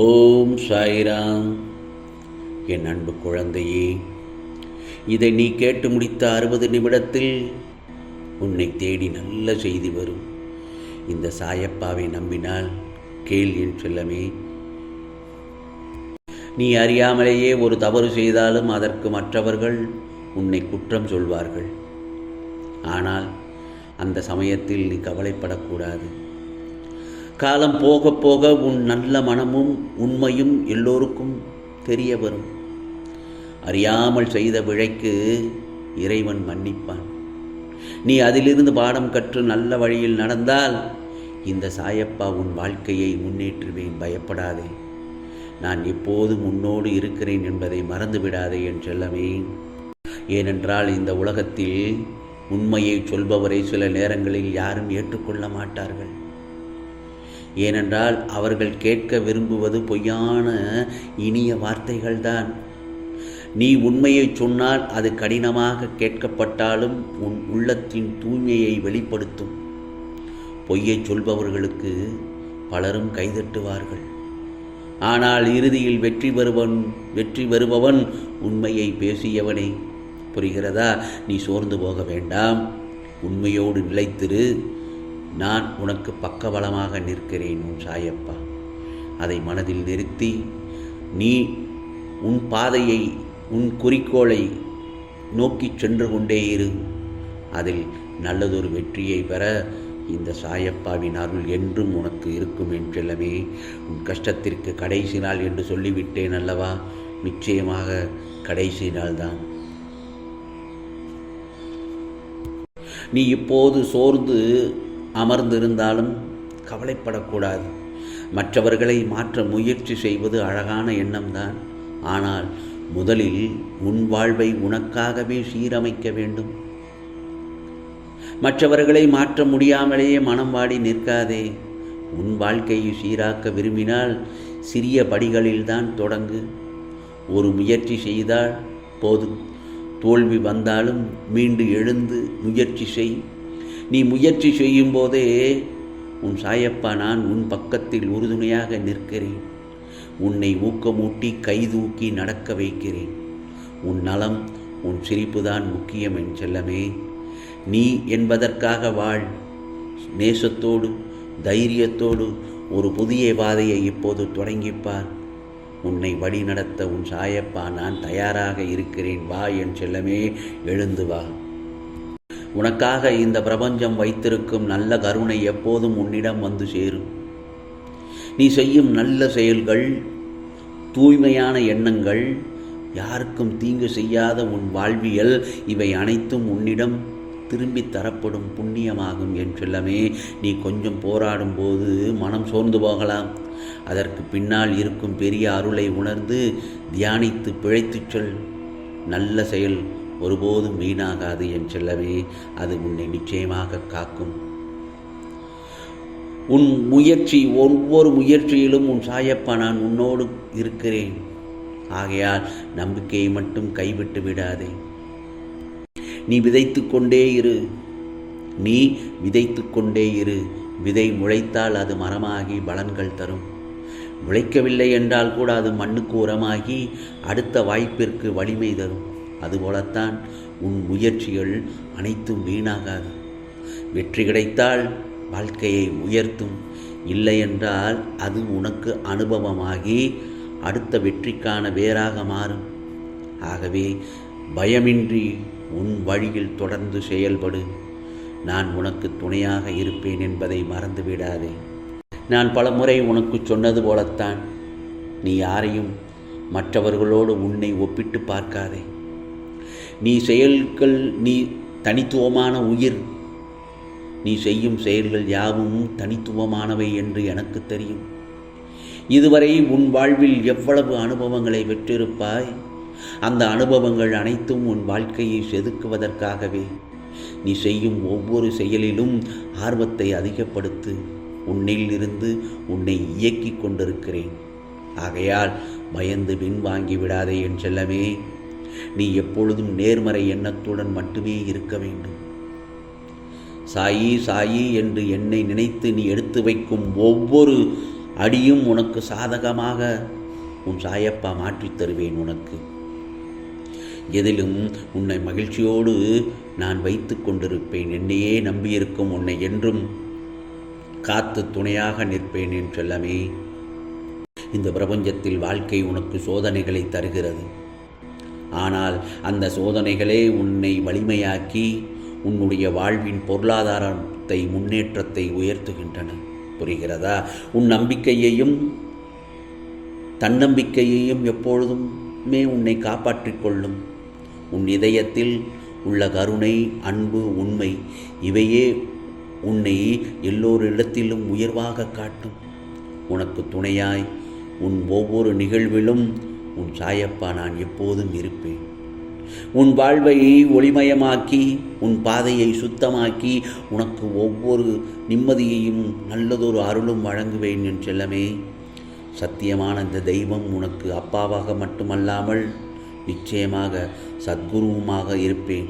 ஓம் சாய்ராம். என் அன்பு குழந்தையே இதை நீ கேட்டு முடித்த அறுபது நிமிடத்தில் உன்னை தேடி நல்ல செய்தி வரும். இந்த சாயப்பாவை நம்பினால் கேள் என் செல்லமே. நீ அறியாமலேயே ஒரு தவறு செய்தாலும் அதற்கு மற்றவர்கள் உன்னை குற்றம் சொல்வார்கள். ஆனால் அந்த சமயத்தில் நீ கவலைப்படக்கூடாது. காலம் போக போக உன் நல்ல மனமும் உண்மையும் எல்லோருக்கும் தெரிய வரும். அறியாமல் செய்த விழைக்கு இறைவன் மன்னிப்பான். நீ அதிலிருந்து பாடம் கற்று நல்ல வழியில் நடந்தால் இந்த சாயப்பா உன் வாழ்க்கையை முன்னேற்றுவேன் பயப்படாதே. நான் எப்போதும் உன்னோடு இருக்கிறேன் என்பதை மறந்துவிடாதே என் செல்லமே. ஏனென்றால் இந்த உலகத்தில் உண்மையை சொல்பவரை சில நேரங்களில் யாரும் ஏற்றுக்கொள்ள மாட்டார்கள். ஏனென்றால் அவர்கள் கேட்க விரும்புவது பொய்யான இனிய வார்த்தைகள்தான். நீ உண்மையை சொன்னால் அது கடினமாக கேட்கப்பட்டாலும் உன் உள்ளத்தின் தூய்மையை வெளிப்படுத்தும். பொய்யை சொல்பவர்களுக்கு பலரும் கைதட்டுவார்கள். ஆனால் இறுதியில் வெற்றி பெறுவன் வெற்றி வருபவன் உண்மையை பேசியவனே. புரிகிறதா? நீ சோர்ந்து போக வேண்டாம். உண்மையோடு நிலைத்திரு. நான் உனக்கு பக்கபலமாக நிற்கிறேன் உன் சாயப்பா. அதை மனதில் நிறுத்தி நீ உன் பாதையை உன் குறிக்கோளை நோக்கி சென்று கொண்டே இரு. அதில் நல்லதொரு வெற்றியை பெற இந்த சாயப்பாவின் அருள் என்றும் உனக்கு இருக்கும் என் செல்லமே. உன் கஷ்டத்திற்கு கடைசி நாள் என்று சொல்லிவிட்டேன் அல்லவா? நிச்சயமாக கடைசி நாள்தான். நீ இப்போது சோர்ந்து அமர்ந்திருந்தாலும் கவலைப்படக்கூடாது. மற்றவர்களை மாற்ற முயற்சி செய்வது அழகான எண்ணம்தான். ஆனால் முதலில் உன் வாழ்வை உனக்காகவே சீரமைக்க வேண்டும். மற்றவர்களை மாற்ற முடியாமலேயே மனம் வாடி நிற்காதே. உன் வாழ்க்கையை சீராக்க விரும்பினால் சிறிய படிகளில்தான் தொடங்கு. ஒரு முயற்சி செய்தால் போதும். தோல்வி வந்தாலும் மீண்டு எழுந்து முயற்சி செய். நீ முயற்சி செய்யும் போதே உன் சாயப்பா நான் உன் பக்கத்தில் உறுதுணையாக நிற்கிறேன். உன்னை ஊக்கமூட்டி கைதூக்கி நடக்க வைக்கிறேன். உன் நலம் உன் சிரிப்புதான் முக்கியம் என் செல்லமே. நீ என்பதற்காக வாழ். நேசத்தோடு தைரியத்தோடு ஒரு புதிய பாதையை இப்போது தொடங்கிப்பார். உன்னை வழி நடத்த உன் சாயப்பா நான் தயாராக இருக்கிறேன். வா என் செல்லமே எழுந்து வா. உனக்காக இந்த பிரபஞ்சம் வைத்திருக்கும் நல்ல கருணை எப்போதும் உன்னிடம் வந்து சேரும். நீ செய்யும் நல்ல செயல்கள் தூய்மையான எண்ணங்கள் யாருக்கும் தீங்கு செய்யாத உன் வாழ்வியல் இவை அனைத்தும் உன்னிடம் திரும்பி தரப்படும் புண்ணியமாகும் என் செல்லமே. நீ கொஞ்சம் போராடும் போது மனம் சோர்ந்து போகலாம். அதற்கு பின்னால் இருக்கும் பெரிய அருளை உணர்ந்து தியானித்து பிழைத்துச் சொல். நல்ல செயல். ஒருபோதும் வீணாகாது என் செல்லவே அது உன்னை நிச்சயமாக காக்கும். உன் முயற்சி ஒவ்வொரு முயற்சியிலும் உன் சாயப்பா நான் உன்னோடு இருக்கிறேன். ஆகையால் நம்பிக்கையை மட்டும் கைவிட்டு விடாதே. நீ விதைத்து கொண்டே இரு. நீ விதைத்து கொண்டே இரு. விதை முளைத்தால் அது மரமாகி பலன்கள் தரும். முளைக்கவில்லை என்றால் கூட அது மண்ணுக்கு உரமாகி அடுத்த வாய்ப்பிற்கு வலிமை தரும். அதுபோலத்தான் உன் முயற்சிகள் அனைத்தும் வீணாகாது. வெற்றி கிடைத்தால் வாழ்க்கையை உயர்த்தும். இல்லை என்றால் அது உனக்கு அனுபவமாகி அடுத்த வெற்றிக்கான வேறாக மாறும். ஆகவே பயமின்றி உன் வழியில் தொடர்ந்து செயல்படு. நான் உனக்கு துணையாக இருப்பேன் என்பதை மறந்துவிடாதே. நான் பலமுறை உனக்கு சொன்னது போலத்தான். நீ யாரையும் மற்றவர்களோடு உன்னை ஒப்பிட்டு பார்க்காதே. நீ செயல்கள் நீ தனித்துவமான உயிர். நீ செய்யும் செயல்கள் யாவும் தனித்துவமானவை என்று எனக்கு தெரியும். இதுவரை உன் வாழ்வில் எவ்வளவு அனுபவங்களை பெற்றிருப்பாய்? அந்த அனுபவங்கள் அனைத்தும் உன் வாழ்க்கையை செதுக்குவதற்காகவே. நீ செய்யும் ஒவ்வொரு செயலிலும் ஆர்வத்தை அதிகப்படுத்து உன்னில் இருந்து உன்னை இயக்கிக் கொண்டிருக்கிறேன். ஆகையால் பயந்து பின்வாங்கி விடாதே என் செல்லமே. நீ எப்பொழுதும் நேர்மறை எண்ணத்துடன் மட்டுமே இருக்க வேண்டும். சாயி சாயி என்று என்னை நினைத்து நீ எடுத்து வைக்கும் ஒவ்வொரு அடியும் உனக்கு சாதகமாக உன் சாயப்பா மாற்றித் தருவேன் உனக்கு. எதிலும் உன்னை மகிழ்ச்சியோடு நான் வைத்து கொண்டிருப்பேன். என்னையே நம்பியிருக்கும் உன்னை என்றும் காத்து துணையாக நிற்பேன் என் செல்லமே. இந்த பிரபஞ்சத்தில் வாழ்க்கை உனக்கு சோதனைகளை தருகிறது. ஆனால் அந்த சோதனைகளே உன்னை வலிமையாக்கி உன்னுடைய வாழ்வின் பொருளாதாரத்தை முன்னேற்றத்தை உயர்த்துகின்றன. புரிகிறதா? உன் நம்பிக்கையையும் தன்னம்பிக்கையையும் எப்பொழுதுமே உன்னை காப்பாற்றிக் கொள்ளும். உன் இதயத்தில் உள்ள கருணை அன்பு உண்மை இவையே உன்னை எல்லோரிடத்திலும் உயர்வாக காட்டும். உனக்கு துணையாய் உன் ஒவ்வொரு நிகழ்விலும் உன் சாயப்பா நான் எப்போதும் இருப்பேன். உன் வாழ்வை ஒளிமயமாக்கி உன் பாதையை சுத்தமாக்கி உனக்கு ஒவ்வொரு நிம்மதியையும் நல்லதொரு அருளும் வழங்குவேன் என் செல்லமே. சத்தியமான இந்த தெய்வம் உனக்கு அப்பாவாக மட்டுமல்லாமல் நிச்சயமாக சத்குருவுமாக இருப்பேன்.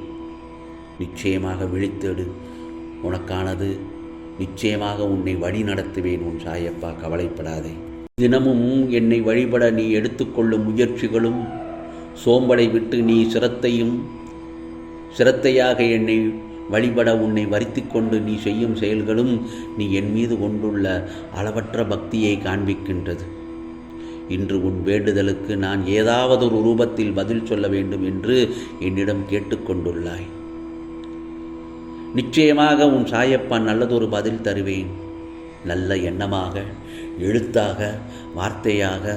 நிச்சயமாக விழித்தெடு. உனக்கானது நிச்சயமாக உன்னை வழி நடத்துவேன் உன் சாயப்பா. கவலைப்படாதே. தினமும் என்னை வழிபட நீ எடுத்துக்கொள்ளும் முயற்சிகளும் சோம்பலை விட்டு நீ சிரத்தையும் சிரத்தையாக என்னை வழிபட உன்னை வருத்தி கொண்டு நீ செய்யும் செயல்களும் நீ என் மீது கொண்டுள்ள அளவற்ற பக்தியை காண்பிக்கின்றது. இன்று உன் வேண்டுதலுக்கு நான் ஏதாவது ஒரு ரூபத்தில் பதில் சொல்ல வேண்டும் என்று என்னிடம் கேட்டுக்கொண்டுள்ளாய் நிச்சயமாக உன் சாயப்பா நல்லதொரு பதில் தருவேன். நல்ல எண்ணமாக எழுத்தாக வார்த்தையாக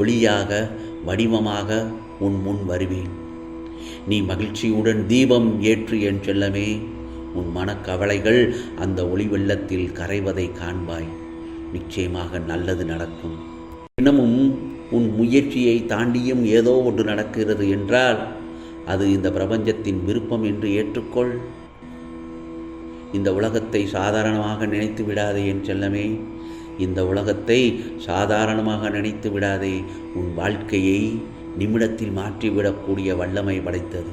ஒளியாக வடிவமாக உன் முன் வருவேன். நீ மகிழ்ச்சியுடன் தீபம் ஏற்று என் செல்லமே உன் மனக்கவலைகள் அந்த ஒளி வெள்ளத்தில் கரைவதை காண்பாய். நிச்சயமாக நல்லது நடக்கும். தினமும் உன் முயற்சியை தாண்டியும் ஏதோ ஒன்று நடக்கிறது என்றால் அது இந்த பிரபஞ்சத்தின் விருப்பம் என்று ஏற்றுக்கொள். இந்த உலகத்தை சாதாரணமாக நினைத்து விடாதே என் செல்லமே. இந்த உலகத்தை சாதாரணமாக நினைத்து விடாதே. உன் வாழ்க்கையை நிமிடத்தில் மாற்றிவிடக்கூடிய வல்லமை படைத்தது.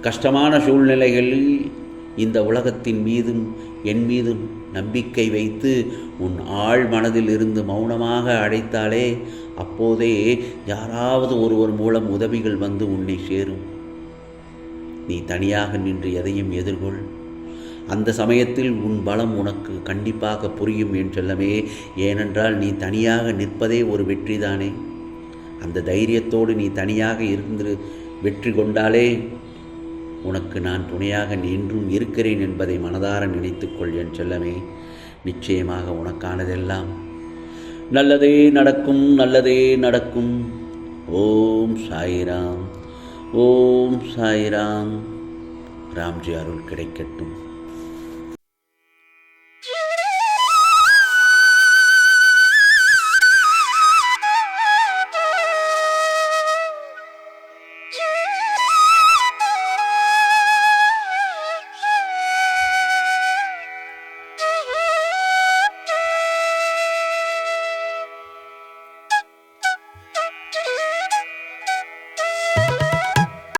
கஷ்டமான சூழ்நிலைகளில் இந்த உலகத்தின் மீதும் என் மீதும் நம்பிக்கை வைத்து உன் ஆழ் மனதில் இருந்து மௌனமாக அழைத்தாலே அப்போதே யாராவது ஒருவர் மூலம் உதவிகள் வந்து உன்னை சேரும். நீ தனியாக நின்று எதையும் எதிர்கொள். அந்த சமயத்தில் உன் பலம் உனக்கு கண்டிப்பாக புரியும் என் செல்லமே. ஏனென்றால் நீ தனியாக நிற்பதே ஒரு வெற்றிதானே. அந்த தைரியத்தோடு நீ தனியாக இருந்து வெற்றி கொண்டாலே உனக்கு நான் துணையாக என்றும் இருக்கிறேன் என்பதை மனதார நினைத்துக்கொள் என் செல்லமே. நிச்சயமாக உனக்கானதெல்லாம் நல்லதே நடக்கும் நல்லதே நடக்கும். ஓம் சாய்ராம் ஓம் சாய்ராம். ராம்ஜி அருள் கிடைக்கட்டும்.